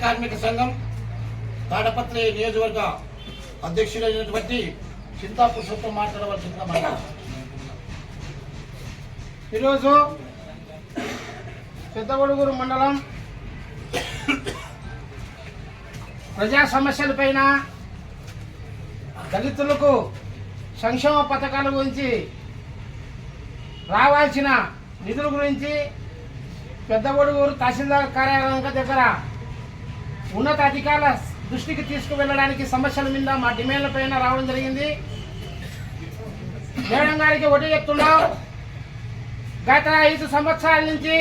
కార్మిక సంఘం తాడపత్రి నియోజకవర్గ అధ్యక్షులైనటువంటి చింతా పురుషోత్తం మాట్లాడవలసిందిగా మాట్లాడారు ఈరోజు పెద్దగొడుగురు మండలం ప్రజా సమస్యలపైన దళితులకు సంక్షేమ పథకాల గురించి రావాల్సిన నిధుల గురించి పెద్దగొడుగురు తహసీల్దార్ కార్యాలయం దగ్గర ఉన్నత అధికారుల దృష్టికి తీసుకువెళ్ళడానికి సమస్యల మీద మా డిమాండ్ల పైన రావడం జరిగింది. మేడం గారికి ఒకటి చెప్తున్నాం. గత ఐదు సంవత్సరాల నుంచి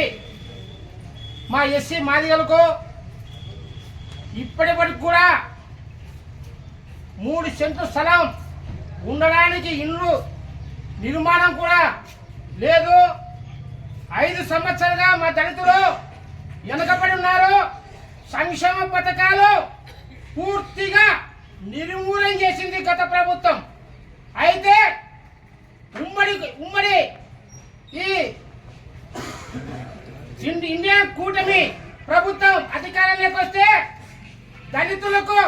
మా ఎస్సీ మాదిగలకు ఇప్పటి వరకు కూడా మూడు సెంట్లు స్థలం ఉండడానికి ఇండ్లు నిర్మాణం కూడా లేదు. ఐదు సంవత్సరాలుగా మా దళితులు వెనకబడి ఉన్నారు. సంక్షేమ పథకాలు పూర్తిగా నిర్మూలన చేసింది గత ప్రభుత్వం. అయితే ఉమ్మడి ఉమ్మడి ఈ ఇండియా కూటమి ప్రభుత్వం అధికారంలోకి వస్తే దళితులకు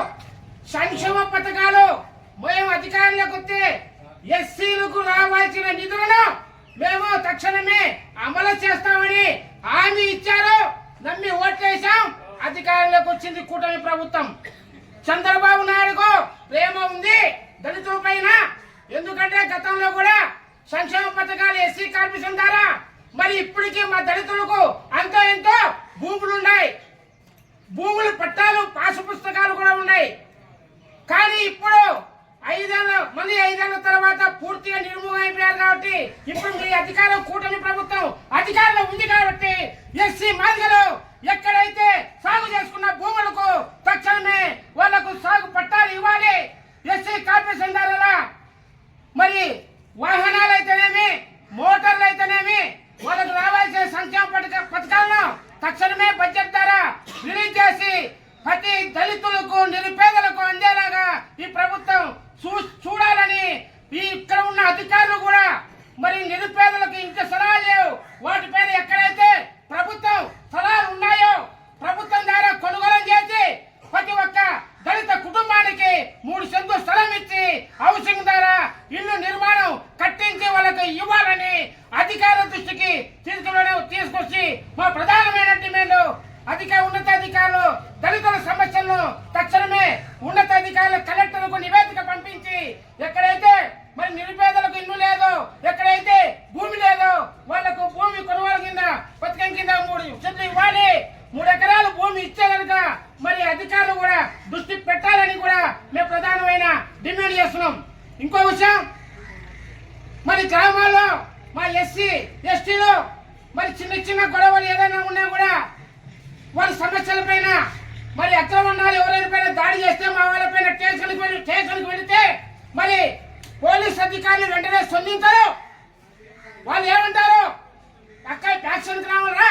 సంక్షేమ పథకాలు మేము అధికారంలోకి వస్తే ఎస్సీలకు రావాల్సిన నిధులను మేము తక్షణమే అమలు చేస్తామని హామీ ఇచ్చారు. నమ్మి ఓట్లేసాం అధికారంలోకి వచ్చింది కూటమి ప్రభుత్వం. చంద్రబాబు నాయుడుకు ప్రేమ ఉంది దళితుల పైన. ఎందుకంటే గతంలో కూడా సంక్షేమ పథకాలు ఎస్సీ కార్పొరేషన్ ద్వారా. మరి ఇప్పటికీ మా దళితులకు అంతో ఎంతో భూములు ఉన్నాయి భూములు పట్టాలు పాసు పుస్తకాలు కూడా ఉన్నాయి కానీ ఇప్పుడు ఐదేళ్ళ మళ్ళీ ఐదేళ్ళ తర్వాత పూర్తిగా నిర్మూలన అయిపోయారు కాబట్టి ఇప్పుడు మీ అధికారం కూటమి ప్రభుత్వం అధికారంలో ఉంది కాబట్టి ఎస్సీ మాదిగలు ఎక్కడైతే సాగు చేసుకున్న భూములకు తక్షణమే వాళ్ళకు సాగు పట్టాలు ఇవ్వాలి ఎస్సీ కార్పొరేషన్ ద్వారా మరి వాహనాలు అయితేనేమి మోటార్లు అయితేనేమి వాళ్ళకు రావాల్సిన సంక్షేమ పథక పథకాలను తక్షణమే బడ్జెట్ ద్వారా రిలీజ్ చేసి ప్రతి దళితులకు నిరుపేదలకు అందేలాగా ఈ ప్రభుత్వం చూ చూడాలని ఈ ఇక్కడ ఉన్న అధికారులు కూడా మరి నిరుపేదలకు ఇంకా స్థలాలు లేవు వాటిపైన ఎక్కడైతే ప్రభుత్వం స్థలాలు ఉన్నాయో ప్రభుత్వం ద్వారా కొనుగోలు చేసి ప్రతి ఒక్క దళిత కుటుంబానికి మూడు సెంటు స్థలం ఇచ్చి హౌసింగ్ ద్వారా ఇల్లు నిర్మాణం కట్టించి వాళ్ళకి ఇవ్వాలని అధికారుల దృష్టికి తీసుకుని తీసుకొచ్చి మా ప్రధానమైన డిమాండ్ అధిక ఉన్నతాధికారులు దళితుల సమస్యలను తక్షణమే ఉన్నతాధికారులు కలెక్టర్లకు నివేదిక పంపించి ఎక్కడైతే మరి నిరుపేదలకు ఇల్లు లేదో ఎక్కడైతే భూమి లేదో వాళ్ళకు భూమి కొనుగోలు కింద పథకం కింద మూడు చెట్లు ఇవ్వాలి మూడు ఎకరాలు భూమి ఇచ్చే కనుక మరి అధికారులు కూడా దృష్టి పెట్టాలని కూడా మేము ప్రధానమైన డిమాండ్ చేస్తున్నాం ఇంకో విషయం మరి గ్రామాల్లో మా ఎస్సీ ఎస్టీలో మరి చిన్న చిన్న గొడవలు ఏదైనా ఉన్నా కూడా వాళ్ళ సమస్యల పైన మరి అక్రమణాలు ఎవరైనా పైన దాడి చేస్తే మా వాళ్ళ పైన స్టేషన్కి వెళ్ళి స్టేషన్కి వెళితే మరి పోలీస్ అధికారులు వెంటనే స్పందించరు. వాళ్ళు ఏమంటారు? అక్కడ యాక్షన్కి రావాలరా?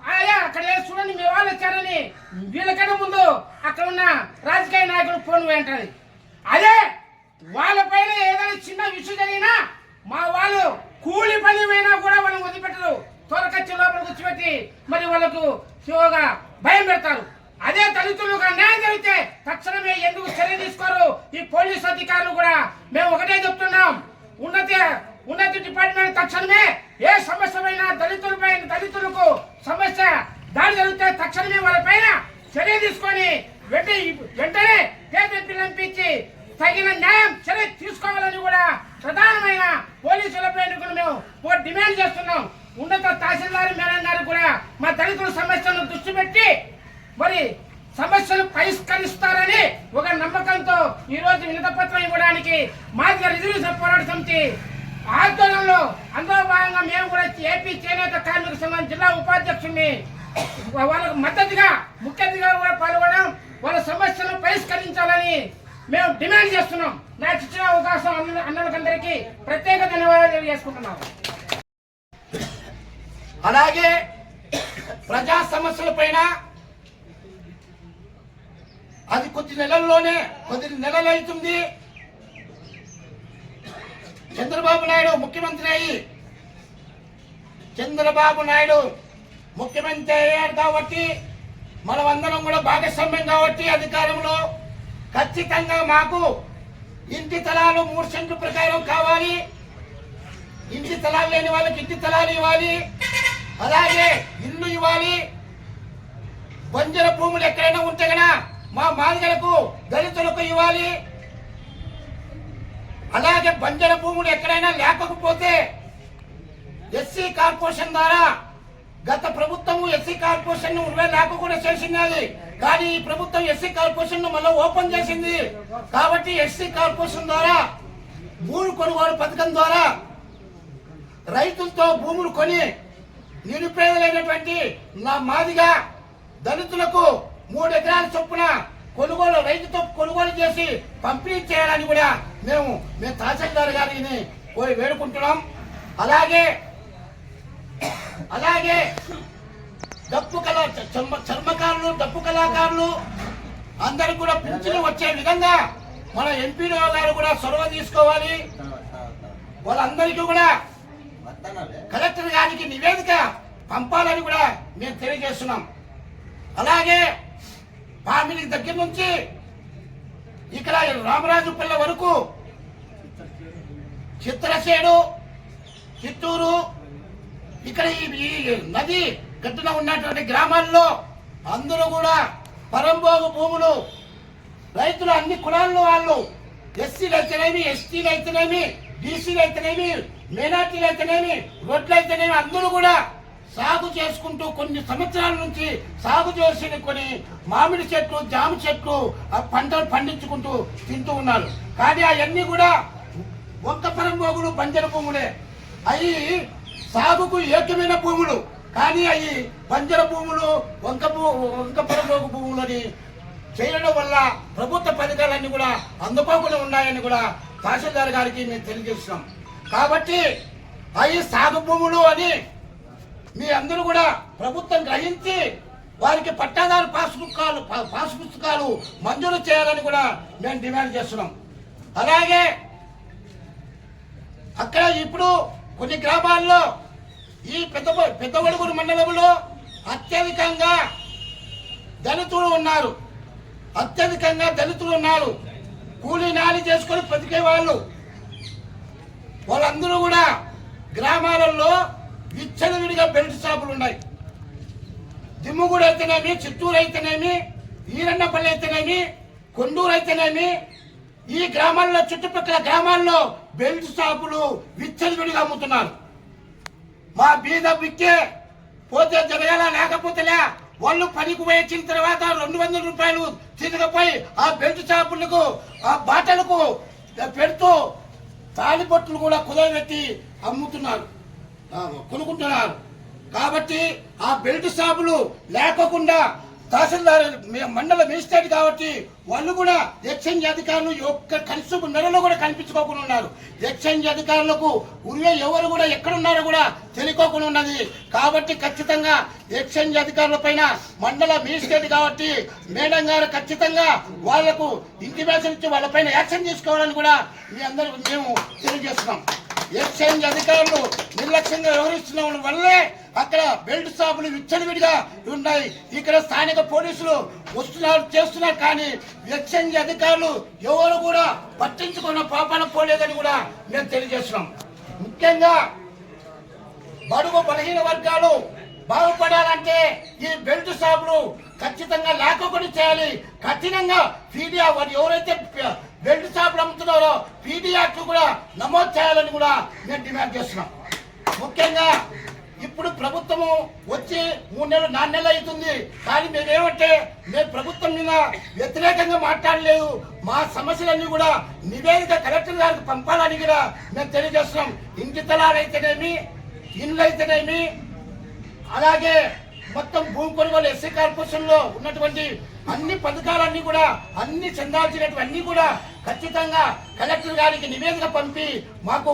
ఆయా అక్కడ చూడండి మీ వాళ్ళు వచ్చారని వీళ్ళకన్నా ముందు అక్కడ ఉన్న రాజకీయ నాయకుడు ఫోన్ వెంటది అదే వాళ్ళపైన ఏదైనా చిన్న విషయం జరిగినా మా వాళ్ళు కూలి పని పోయినా కూడా వాళ్ళని వదిలిపెట్టరు. త్వరకొచ్చి లోపలికి వచ్చిపెట్టి మరి వాళ్ళకు శివగా భయం పెడతారు. అదే దళితులకు అన్యాయం జరిగితే తక్షణమే ఎందుకు చర్య తీసుకోరు? ఈ పోలీస్ అధికారులు కూడా మేము ఒకటే చెప్తున్నాం. ఉన్నత ఉన్నత డిపార్ట్మెంట్ తక్షణమే ఏ సమస్య దళితులపై దళితులకు సమస్య దాడి జరిగితే తక్షణమే వాళ్ళపైన చర్య తీసుకొని వెంటనే వెంటనే కేంద్ర పిలిపించి తగిన న్యాయం చర్య తీసుకోవాలని కూడా ప్రధానమైన పోలీసులపై మేము డిమాండ్ చేస్తున్నాం. ఉన్నత తహసీల్దార్ మేనన్నారు కూడా మా దళితుల సమస్యలను దృష్టి పెట్టి మరి సమస్యలు పరిష్కరిస్తారని ఒక నమ్మకంతో ఈరోజు రోజు వినత పత్రం ఇవ్వడానికి మాదిగ రిజర్వేషన్ పోరాట సమితి ఆందోళనలో అందులో భాగంగా మేము కూడా ఏపీ చేనేత కార్మిక సంఘం జిల్లా ఉపాధ్యక్షుడిని వాళ్ళకు మద్దతుగా ముఖ్య అతిథిగా కూడా పాల్గొనడం వాళ్ళ సమస్యలను పరిష్కరించాలని మేము డిమాండ్ చేస్తున్నాం. నాకు ఇచ్చిన అవకాశం అన్న అన్నలకందరికీ ప్రత్యేక ధన్యవాదాలు తెలియజేసుకుంటున్నాం. అలాగే ప్రజా సమస్యల పైన అది కొద్ది నెలల్లోనే కొద్ది నెలలు అవుతుంది. చంద్రబాబు నాయుడు ముఖ్యమంత్రి అయ్యి చంద్రబాబు నాయుడు ముఖ్యమంత్రి అయ్యారు కాబట్టి మనమందరం కూడా భాగస్వామ్యం కాబట్టి అధికారంలో ఖచ్చితంగా మాకు ఇంటి తలాలు మూడు సెంట్లు ప్రకారం కావాలి. ఇంటి తలాలు లేని వాళ్ళకి ఇంటి తలాలు ఇవ్వాలి. అలాగే ఇల్లు ఇవ్వాలి. బంజర భూములు ఎక్కడైనా ఉంటే కదా మా మాదిగలకు దళితులకు ఇవ్వాలి. అలాగే బంజర భూములు ఎక్కడైనా లేకపోతే ఎస్సీ కార్పొరేషన్ ద్వారా గత ప్రభుత్వం ఎస్సీ కార్పొరేషన్ ఉర్వే లేకుండా చేసినది కానీ ఈ ప్రభుత్వం ఎస్సీ కార్పొరేషన్ మళ్ళీ ఓపెన్ చేసింది. కాబట్టి ఎస్సీ కార్పొరేషన్ ద్వారా భూమి కొనుగోలు పథకం ద్వారా రైతులతో భూములు కొని నిరుపేదలైనటువంటి నా మాదిగా దళితులకు మూడు ఎకరాల చొప్పున కొనుగోలు రైతుతో కొనుగోలు చేసి పంపిణీ చేయాలని కూడా మేము మేము తహసీల్దార్ గారిని కోరి వేడుకుంటున్నాం. అలాగే అలాగే డప్పు కళ చర్మ చర్మకారులు డప్పు కళాకారులు అందరికి కూడా పింఛను వచ్చే విధంగా మన ఎంపీడో గారు కూడా చొరవ తీసుకోవాలి. వాళ్ళందరికీ కూడా కలెక్టర్ గారికి నివేదిక పంపాలని కూడా మేము తెలియజేస్తున్నాం. అలాగే పామిడి దగ్గర నుంచి ఇక్కడ రామరాజు పిల్ల వరకు చిత్రశేడు చిత్తూరు ఇక్కడ ఈ ఈ నది గట్టున ఉన్నటువంటి గ్రామాల్లో అందరూ కూడా పరంభోగ భూములు. రైతులు అన్ని కులాల్లో వాళ్ళు. ఎస్సీలు అయితేనేమి ఎస్టీలు అయితేనేమి బీసీలు అయితేనేమి మైనార్టీలు అయితేనేమి రోడ్లు అయితేనేమి అందరూ కూడా సాగు చేసుకుంటూ కొన్ని సంవత్సరాల నుంచి సాగు చేసిన కొన్ని మామిడి చెట్లు జామ చెట్లు ఆ పంటలు పండించుకుంటూ తింటూ ఉన్నారు. కానీ అవన్నీ కూడా ఒక్క భూములు బంజర భూములే. అవి సాగుకు ఏకమైన భూములు. కానీ అవి బంజర భూములు వంక భూ వంక పరంభోగు భూములని చేయడం వల్ల ప్రభుత్వ పథకాలన్నీ కూడా అందుకోకుండా ఉన్నాయని కూడా తహసీల్దార్ గారికి మేము తెలియజేస్తున్నాం. కాబట్టి అవి సాగు భూములు అని మీ అందరూ కూడా ప్రభుత్వం గ్రహించి వారికి పట్టాదారు పాస్ పుస్తకాలు పా- పాస్ పుస్తకాలు మంజూరు చేయాలని కూడా మేము డిమాండ్ చేస్తున్నాం. అలాగే అక్కడ ఇప్పుడు కొన్ని గ్రామాల్లో ఈ పెద్ద పెద్దగొడుగురు మండలంలో అత్యధికంగా దళితులు ఉన్నారు. అత్యధికంగా దళితులు ఉన్నారు. కూలీ నాలి చేసుకొని బతికే వాళ్ళు. వాళ్ళందరూ కూడా గ్రామాలలో విచ్చలవిడిగా బెల్ట్ షాపులు ఉన్నాయి. దిమ్ముగూడు అయితేనేమి చిత్తూరు అయితేనేమి ఈరన్నపల్లి అయితేనేమి కొండూరు అయితేనేమి ఈ గ్రామాల్లో చుట్టుపక్కల గ్రామాల్లో బెల్ట్ షాపులు విచ్చలవిడిగా అమ్ముతున్నారు. మా బీద బిక్కే పోతే జరగాల లేకపోతేలే వాళ్ళు పనికి పోయి తర్వాత రెండు వందల రూపాయలు తిరగపోయి ఆ బెల్ట్ షాపులకు ఆ బాటలకు పెడుతూ తాలిపొట్టులు కూడా కుదరబెట్టి అమ్ముతున్నారు. కొనుక్కుంటున్నారు. కాబట్టి ఆ బెల్ట్ షాపులు లేకోకుండా తహసీల్దార్ మండల మేజిస్ట్రేట్ కాబట్టి వాళ్ళు కూడా ఎక్స్చేంజ్ అధికారులు యొక్క కనీసం నెలలో కూడా కనిపించుకోకుండా ఉన్నారు. ఎక్స్చేంజ్ అధికారులకు ఉరివే ఎవరు కూడా ఎక్కడున్నారో కూడా తెలియకోకుండా ఉన్నది. కాబట్టి ఖచ్చితంగా ఎక్స్చేంజ్ అధికారుల పైన మండల మేజిస్ట్రేట్ కాబట్టి మేడం గారు ఖచ్చితంగా వాళ్ళకు ఇంటిమేషన్ ఇచ్చి వాళ్ళపైన యాక్షన్ తీసుకోవాలని కూడా మీ అందరికి మేము తెలియజేస్తున్నాం. ఎక్స్చేంజ్ అధికారులు నిర్లక్ష్యంగా వ్యవహరిస్తున్న వల్లే అక్కడ బెల్ట్ షాపులు విచ్చలవిడిగా ఉన్నాయి. ఇక్కడ స్థానిక పోలీసులు వస్తున్నారు చేస్తున్నారు. కానీ ఎక్స్చేంజ్ అధికారులు ఎవరు కూడా పట్టించుకున్న పాపాలకు పోలేదని కూడా మేము తెలియజేస్తున్నాం. ముఖ్యంగా బడుగు బలహీన వర్గాలు బాగుపడాలంటే ఈ బెల్ట్ షాపులు ఖచ్చితంగా లేకుండా చేయాలి. కఠినంగా పీడియా వారు ఎవరైతే బెల్ట్ షాపులు అమ్ముతున్నారో పీడియాట్లు కూడా నమోదు చేయాలని కూడా మేము డిమాండ్ చేస్తున్నాం. ముఖ్యంగా ఇప్పుడు ప్రభుత్వము వచ్చి మూడు నెలలు నాలుగు నెలలు అవుతుంది. కానీ మేమేమంటే మేము ప్రభుత్వం మీద వ్యతిరేకంగా మాట్లాడలేదు. మా సమస్యలన్నీ కూడా నివేదిక కలెక్టర్ గారికి పంపాలని కూడా మేము తెలియజేస్తున్నాం. ఇంటి తలాలైతేనేమి ఇండ్లు అయితేనేమి అలాగే మొత్తం భూమి కొనుగోలు ఎస్సీ కార్పొరేషన్లో ఉన్నటువంటి అన్ని పథకాలన్నీ కూడా అన్ని చెందాల్సినటువన్నీ కూడా ఖచ్చితంగా కలెక్టర్ గారికి నివేదిక పంపి మాకు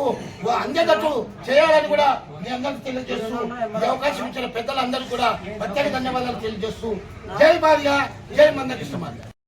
అందేటట్టు చేయాలని కూడా మీ అందరికీ తెలియజేస్తూ ఈ అవకాశం ఇచ్చిన పెద్దలందరూ కూడా ప్రత్యేక ధన్యవాదాలు తెలియజేస్తూ. జై భార్య జై మందకృష్ణ